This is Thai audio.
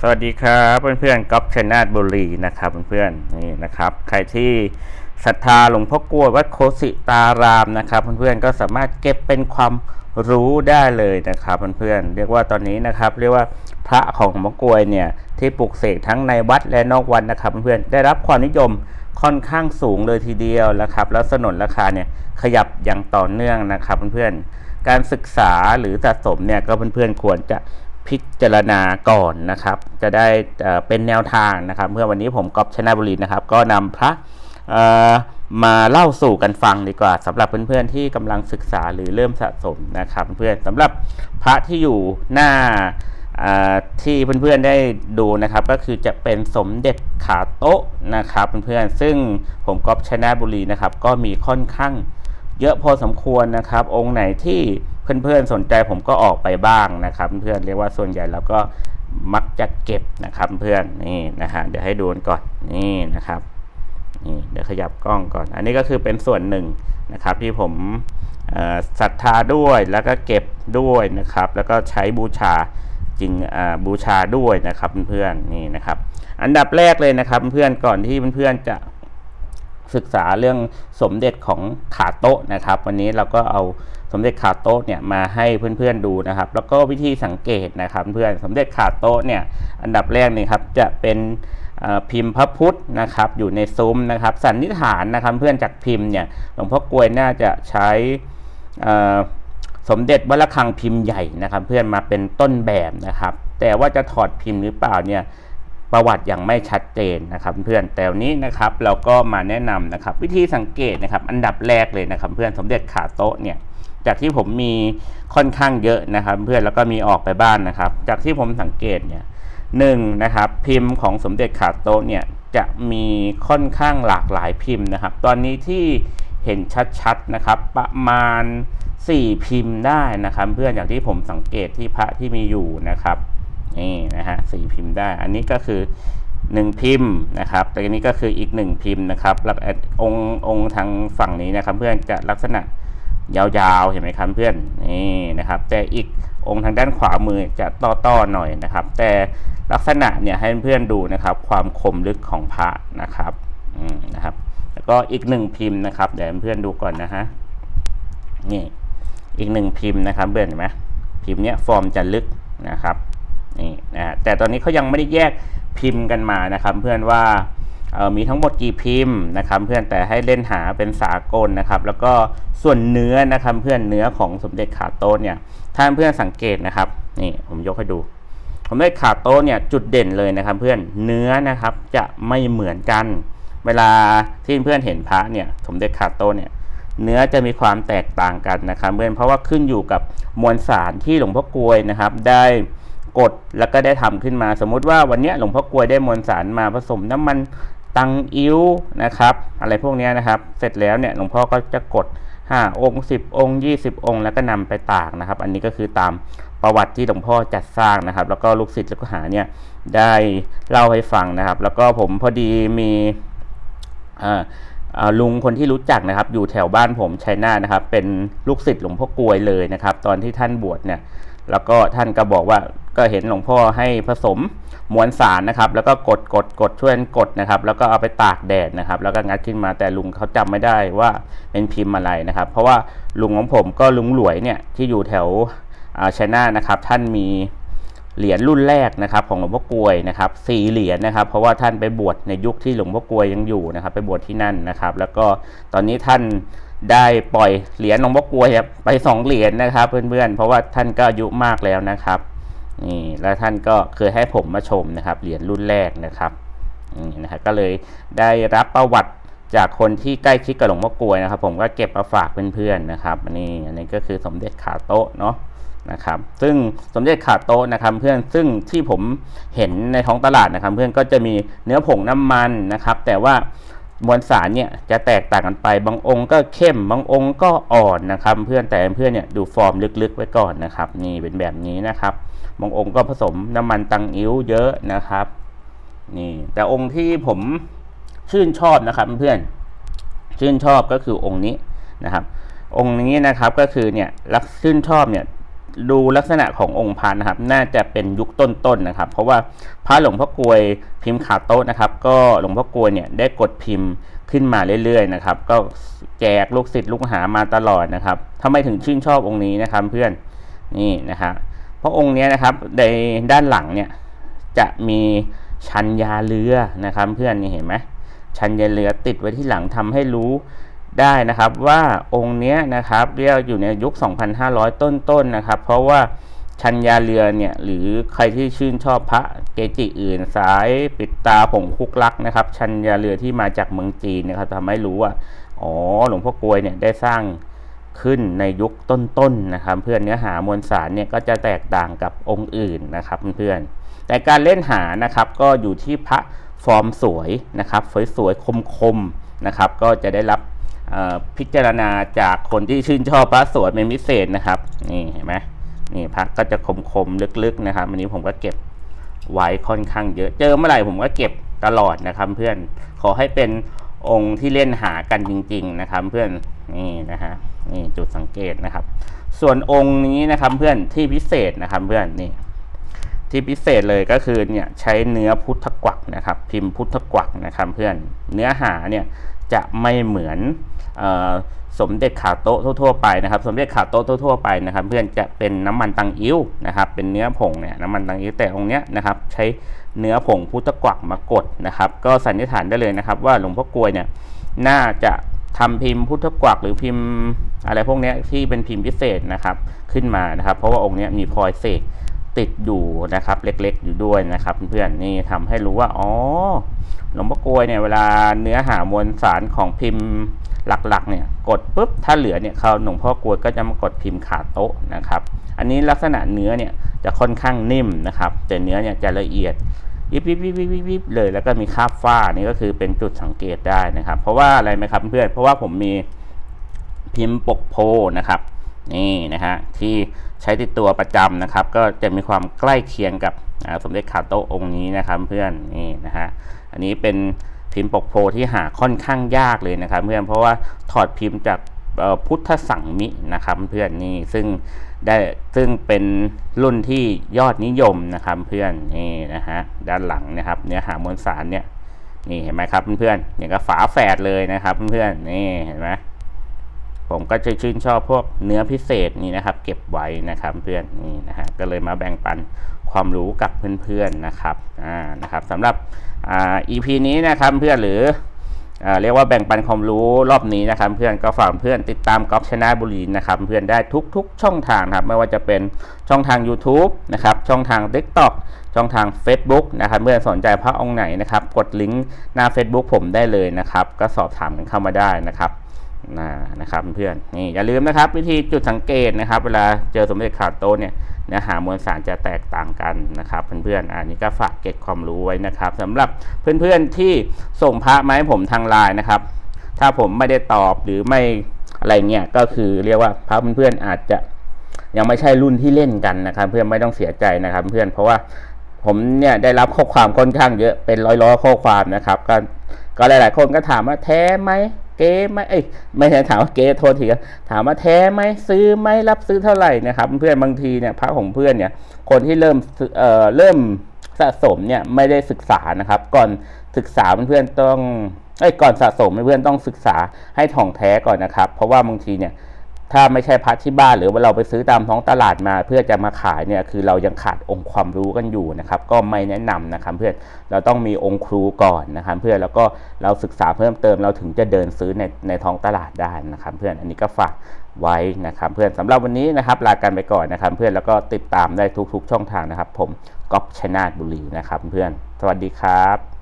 สวัสดีครับเพื่อนๆก๊อฟชัยนาทบุรีนะครับเพื่อนๆนี่นะครับ ใครที่ศรัทธาหลวงพ่อกลววัดโคสิตารามนะครับ เพื่อนๆก็สามารถเก็บเป็นความรู้ได้เลยนะครับเพื่อนๆเรียกว่าตอนนี้นะครับ เรียกว่าพระของหลวงพ่อกลวยเนี่ยที่ปลูกเสกทั้งในวัดและนอกวัดนะครับเพื่อนๆได้รับความนิยมค่อนข้างสูงเลยทีเดียวนะครับ แล้วสนนราคาเนี่ยขยับอย่างต่อเนื่องนะครับเพื่อนๆการศึกษาหรือสะสมเนี่ยก็เพื่อนๆควรจะ พิจารณาก่อนนะครับ จะได้เป็นแนวทางนะครับเมื่อวันนี้ผมก๊อฟชนะบุรีนะครับ ก็นำพระมาเล่าสู่กันฟังดีกว่าสำหรับเพื่อนๆที่กำลังศึกษาหรือเริ่มสะสมนะครับ เพื่อนสำหรับพระที่อยู่หน้าอ่าที่เพื่อนๆได้ดูนะครับ ก็คือจะเป็นสมเด็จขาโต๊ะนะครับเพื่อนๆซึ่งผมก๊อฟชนะบุรีนะครับ ก็มีค่อนข้างเยอะพอสมควรนะครับ องค์ไหนที่ เพื่อนๆสนใจผมก็ออกไปบ้างนะครับ เพื่อนเรียกว่าส่วนใหญ่เราก็มักจะเก็บนะครับเพื่อนนี่นะฮะเดี๋ยวให้ดูกันก่อนนี่นะครับนี่เดี๋ยวขยับกล้องก่อน อันนี้ก็คือเป็นส่วนหนึ่งนะครับที่ผมศรัทธาด้วยแล้วก็เก็บด้วยนะครับ แล้วก็ใช้บูชาจริงบูชาด้วยนะครับเพื่อนนี่นะครับ อันดับแรกเลยนะครับเพื่อนก่อนที่เพื่อนจะศึกษาเรื่องสมเด็จของขาโต๊ะนะครับ วันนี้เราก็เอา สมเด็จขาโต๊ะเนี่ยมาให้เพื่อนๆดูนะครับ แล้วก็วิธีสังเกตนะครับเพื่อนสมเด็จขาโต๊ะเนี่ยอันดับแรกนี่ครับจะเป็นพิมพ์พระพุทธนะครับอยู่ในซุ้มนะครับ สันนิษฐานนะครับเพื่อนจากพิมพ์เนี่ยหลวงพ่อกวยน่าจะใช้สมเด็จวัดระฆังพิมพ์ใหญ่นะครับ เพื่อนมาเป็นต้นแบบนะครับ แต่ว่าจะถอดพิมพ์หรือเปล่าเนี่ยประวัติอยังไม่ชัดเจนนะครับเพื่อนแต่วันนี้นะครับเราก็มาแนะนำนะครับ วิธีสังเกตนะครับ อันดับแรกเลยนะครับ เพื่อนสมเด็จขาโต๊ะเนี่ย จากที่ผมมีค่อนข้างเยอะนะครับ เพื่อนแล้วก็มีออกไปบ้านนะครับ จากที่ผมสังเกตเนี่ยหนึ่งนะครับพิมพ์ของสมเด็จขาโต๊ะเนี่ยจะมีค่อนข้างหลากหลายพิมพ์นะครับ ตอนนี้ที่เห็นชัดๆนะครับประมาณ 4 พิมพ์ได้นะครับ เพื่อนอย่างที่ผมสังเกตที่พระที่มีอยู่นะครับนี่นะฮะสี่พิมพ์ได้ อันนี้ก็คือ 1 พิมพ์นะครับแต่อันนี้ก็คืออีก 1 พิมพ์นะครับแล้วองค์องค์ทางฝั่งนี้นะครับ เพื่อนจะลักษณะ ยาวๆ เห็นไหมครับเพื่อนนี่นะครับ แต่อีกองค์ทางด้านขวามือจะต้อๆหน่อยนะครับ แต่ลักษณะเนี่ยให้เพื่อนดูนะครับ ความคมลึกของพระนะครับอืมนะครับ แล้วก็อีกหนึ่งพิมพ์นะครับเดี๋ยวเพื่อนดูก่อนนะฮะนี่อีกหนึ่งพิมพ์นะครับเพื่อนเห็นไหมพิมพ์เนี้ยฟอร์มจะลึกนะครับนี่นะฮะแต่ตอนนี้เขายังไม่ได้แยกพิมพ์กันมานะครับ เพื่อนว่า มีทั้งหมดกี่พิมพ์นะครับเพื่อนแต่ให้เล่นหาเป็นสากลนะครับ แล้วก็ส่วนเนื้อนะครับเพื่อนเนื้อของสมเด็จขาโต๊เนี่ยถ้าเพื่อนสังเกตนะครับนี่ผมยกให้ดูสมเด็จขาโต๊เนี่ยจุดเด่นเลยนะครับ เพื่อนเนื้อนะครับจะไม่เหมือนกัน เวลาที่เพื่อนเห็นพระเนี่ยสมเด็จขาโต๊เนี่ยเนื้อจะมีความแตกต่างกันนะครับเพื่อนเพราะว่าขึ้นอยู่กับมวลสารที่หลวงพ่อกลวยนะครับ ได้กดแล้วก็ได้ทำขึ้นมา สมมุติว่าวันนี้หลวงพ่อกลวยได้มวลสารมาผสมน้ำมัน ตังอิ้วนะครับ อะไรพวกนี้นะครับ เสร็จแล้วเนี่ยหลวงพ่อก็จะกด 5 องค์ 10 องค์ 20 องค์ แล้วก็นำไปตากนะครับ อันนี้ก็คือตามประวัติที่หลวงพ่อจัดสร้างนะครับ แล้วก็ลูกศิษย์ลูกหาเนี่ยได้เล่าให้ฟังนะครับ แล้วก็ผมพอดีมีลุงคนที่รู้จักนะครับ อยู่แถวบ้านผมชัยนานะครับ เป็นลูกศิษย์หลวงพ่อกลวยเลยนะครับ ตอนที่ท่านบวชเนี่ย แล้วก็ท่านก็บอกว่าก็เห็นหลวงพ่อให้ผสมมวลสารนะครับ แล้วก็กดกดกดช่วยกันกดนะครับ แล้วก็เอาไปตากแดดนะครับ แล้วก็งัดขึ้นมาแต่ลุงเขาจำไม่ได้ว่าเป็นพิมพ์อะไรนะครับ เพราะว่าลุงของผมก็ลุงหลวยเนี่ยที่อยู่แถวอ่าชัยนานะครับท่านมีเหรียญรุ่นแรกนะครับของหลวงพ่อกลวยนะครับสี่เหรียญนะครับ เพราะว่าท่านไปบวชในยุคที่หลวงพ่อกลวยยังอยู่นะครับ ไปบวชที่นั่นนะครับ แล้วก็ตอนนี้ท่าน ได้ปล่อยเหรียญหลวงพ่อกลวยครับไปสองเหรียญนะครับ เพื่อนๆ เพราะว่าท่านก็อายุมากแล้วนะครับนี่แล้วท่านก็เคยให้ผมมาชมนะครับเหรียญรุ่นแรกนะครับนี่นะครับก็เลยได้รับประวัติจากคนที่ใกล้ชิดกับหลวงพ่อกลวยนะครับ ผมก็เก็บมาฝากเพื่อนๆนะครับนนี้อันนี้ก็คือสมเด็จขาโต๊ะเนาะนะครับซึ่งสมเด็จขาโต๊ะนะครับเพื่อนซึ่งที่ผมเห็นในท้องตลาดนะครับ เพื่อนก็จะมีเนื้อผงน้ำมันนะครับ แต่ว่า มวลสารเนี่ยจะแตกต่างกันไป บางองค์ก็เข้ม บางองค์ก็อ่อนนะครับ เพื่อนแต่เพื่อนเนี่ยดูฟอร์มลึกๆไว้ก่อนนะครับ นี่เป็นแบบนี้นะครับ บางองค์ก็ผสมน้ำมันตังอิ้วเยอะนะครับ นี่ แต่องค์ที่ผมชื่นชอบนะครับเพื่อนชื่นชอบก็คือองค์นี้นะครับ องค์นี้นะครับก็คือเนี่ยรักชื่นชอบเนี่ย ดูลักษณะขององค์พระนะครับ น่าจะเป็นยุคต้นๆนะครับ เพราะว่าพระหลวงพ่อกลวยพิมพ์ขาโต๊ะนะครับ ก็หลวงพ่อกลวยเนี่ยได้กดพิมพ์ขึ้นมาเรื่อยๆนะครับ ก็แจกลูกศิษย์ลูกหามาตลอดนะครับทำไมถึงชื่นชอบองค์นี้นะครับเพื่อนนี่นะครับเพราะองค์นี้นะครับในด้านหลังเนี่ยจะมีชันยาเรือนะครับ เพื่อนนี่เห็นไหมชันยาเรือติดไว้ที่หลังทำให้รู้ ได้นะครับว่าองค์เนี้ยนะครับเรียกอยู่ในยุค 2,500 ต้นๆนะครับ เพราะว่าชันยาเรือเนี่ยหรือใครที่ชื่นชอบพระเกจิอื่นสายปิดตาผงคุกลักนะครับ ชันยาเรือที่มาจากเมืองจีนนะครับทำให้รู้ว่าอ๋อหลวงพ่อกลวยเนี่ยได้สร้างขึ้นในยุคต้นๆนะครับ เพื่อนเนื้อหามวลสารเนี่ยก็จะแตกต่างกับองค์อื่นนะครับเพื่อนแต่การเล่นหานะครับก็อยู่ที่พระฟอร์มสวยนะครับสวยๆคมๆนะครับ ก็จะได้รับ พิจารณาจากคนที่ชื่นชอบพระสวยเป็นพิเศษนะครับ นี่เห็นไหมนี่พระก็จะคมๆลึกๆนะครับอันนี้ผมก็เก็บไว้ค่อนข้างเยอะเจอเมื่อไหร่ผมก็เก็บตลอดนะครับเพื่อนขอให้เป็นองค์ที่เล่นหากันจริง ๆนะครับ เพื่อนนี่นะฮะนี่จุดสังเกตนะครับ ส่วนองค์นี้นะครับเพื่อนที่พิเศษนะครับเพื่อนนี่ที่พิเศษเลยก็คือเนี่ยใช้เนื้อพุทธกวักนะครับ พิมพ์พุทธกวักนะครับ เพื่อนเนื้อหาเนี่ย จะไม่เหมือนออสมเด็จขาโต๊ะทั่วๆไปนะครับ สมเด็จขาโต๊ะทั่วๆไปนะครับ เพื่อนจะเป็นน้ำมันตังอิ้วนะครับ เป็นเนื้อผงเนี่ยน้ำมันตังอิ้วแต่องเนี้ยนะครับ ใช้เนื้อผงพุทธกวักมากดนะครับ ก็สันนิษฐานได้เลยนะครับ ว่าหลวงพ่อกลวยเนี่ยน่าจะทำพิมพ์พุทธกวักหรือพิมพ์อะไรพวกนี้ที่เป็นพิมพ์พิเศษนะครับ ขึ้นมานะครับ เพราะว่าองค์นี้มีพลอยเสก ติดอยู่นะครับ เล็กๆอยู่ด้วยนะครับ เพื่อนๆนี่ทำให้รู้ว่าอ๋อหลวงพ่อกลวยเนี่ยเวลาเนื้อหามวลสารของพิมพ์หลักๆเนี่ยกดปุ๊บถ้าเหลือเนี่ยเขาหลวงพ่อกลวยก็จะมากดพิมพ์ขาโต๊ะนะครับ อันนี้ลักษณะเนื้อเนี่ยจะค่อนข้างนิ่มนะครับ แต่เนื้อเนี่ยจะละเอียดยิบยิบยิบยิบยิบยิบเลยแล้วก็มีคราบฝ้านี่ก็คือเป็นจุดสังเกตได้นะครับ เพราะว่าอะไรไหมครับเพื่อนเพราะว่าผมมีพิมพ์ปกโพนะครับ นี่นะฮะที่ใช้ติดตัวประจำนะครับ ก็จะมีความใกล้เคียงกับสมเด็จขาโตะองค์นี้นะครับเพื่อนนี่นะฮะอันนี้เป็นพิมพ์ปกโพที่หาค่อนข้างยากเลยนะครับ เพื่อนเพราะว่าถอดพิมพ์จากพุทธสังมินะครับเพื่อนนี่ซึ่งได้ซึ่งเป็นรุ่นที่ยอดนิยมนะครับเพื่อนนี่นะฮะด้านหลังนะครับเนื้อหามวลสารเนี่ยนี่เห็นไหมครับเพื่อนๆอย่างกับฝาแฝดเลยนะครับเพื่อนๆนี่เห็นไหม ผมก็จะชื่นชอบพวกเนื้อพิเศษนี่นะครับ เก็บไว้นะครับเพื่อนนี่นะฮะก็เลยมาแบ่งปันความรู้กับเพื่อนๆนะครับอ่านะครับสำหรับอ่า EP นี้นะครับเพื่อนหรืออ่าเรียกว่าแบ่งปันความรู้รอบนี้นะครับ เพื่อนก็ฝากเพื่อนติดตามก๊อฟชนะบุรีนะครับ เพื่อนได้ทุกๆ ช่องทางครับไม่ว่าจะเป็นช่องทาง YouTube นะครับช่องทาง TikTok ช่องทาง Facebook นะครับเพื่อนสนใจพระองค์ไหนนะครับ กดลิงก์หน้า Facebook ผมได้เลยนะครับ ก็สอบถามกันเข้ามาได้นะครับ นะนะครับเพื่อนนี่อย่าลืมนะครับวิธีจุดสังเกตนะครับ เวลาเจอสมเด็จขาดโตเนี่ยเนื้อหามวลสารจะแตกต่างกันนะครับเพื่อนๆอันนี้ก็ฝากเก็บความรู้ไว้นะครับสำหรับเพื่อนๆที่ส่งพระมาให้ผมทางไลน์นะครับ ถ้าผมไม่ได้ตอบหรือไม่อะไรเงี้ยก็คือเรียกว่าพระเพื่อนๆอาจจะยังไม่ใช่รุ่นที่เล่นกันนะครับ เพื่อนไม่ต้องเสียใจนะครับ เพื่อนเพราะว่าผมเนี่ยได้รับข้อความค่อนข้างเยอะเป็นร้อยๆข้อความนะครับ ก็ก็หลายๆคนก็ถามว่าแท้ไหม เก๊ไหมเอ้ยไม่ใช่ถามว่าเก๊โทษทีครับถามว่าแท้ไหมซื้อไหมรับซื้อเท่าไหร่นะครับ เพื่อนบางทีเนี่ยพระของเพื่อนเนี่ย คนที่เริ่มเอ่อเริ่มสะสมเนี่ยไม่ได้ศึกษานะครับ ก่อนศึกษาเพื่อนต้องเอ้ยก่อนสะสมเพื่อนต้องศึกษาให้ถ่องแท้ก่อนนะครับ เพราะว่าบางทีเนี่ย ถ้าไม่ใช่พัดที่บ้านหรือว่าเราไปซื้อตามท้องตลาดมา เพื่อจะมาขายเนี่ยคือเรายังขาดองค์ความรู้กันอยู่นะครับก็ไม่แนะนำนะครับเพื่อนเราต้องมีองค์ครูก่อนนะครับเพื่อนแล้วก็เราศึกษาเพิ่มเติมเราถึงจะเดินซื้อในในท้องตลาดได้นะครับเพื่อนอันนี้ก็ฝากไว้นะครับเพื่อนสำหรับวันนี้นะครับลากันไปก่อนนะครับเพื่อนแล้วก็ติดตามได้ทุกๆ ช่องทางนะครับ ผมก๊อฟชนาดบุรีนะครับเพื่อนสวัสดีครับ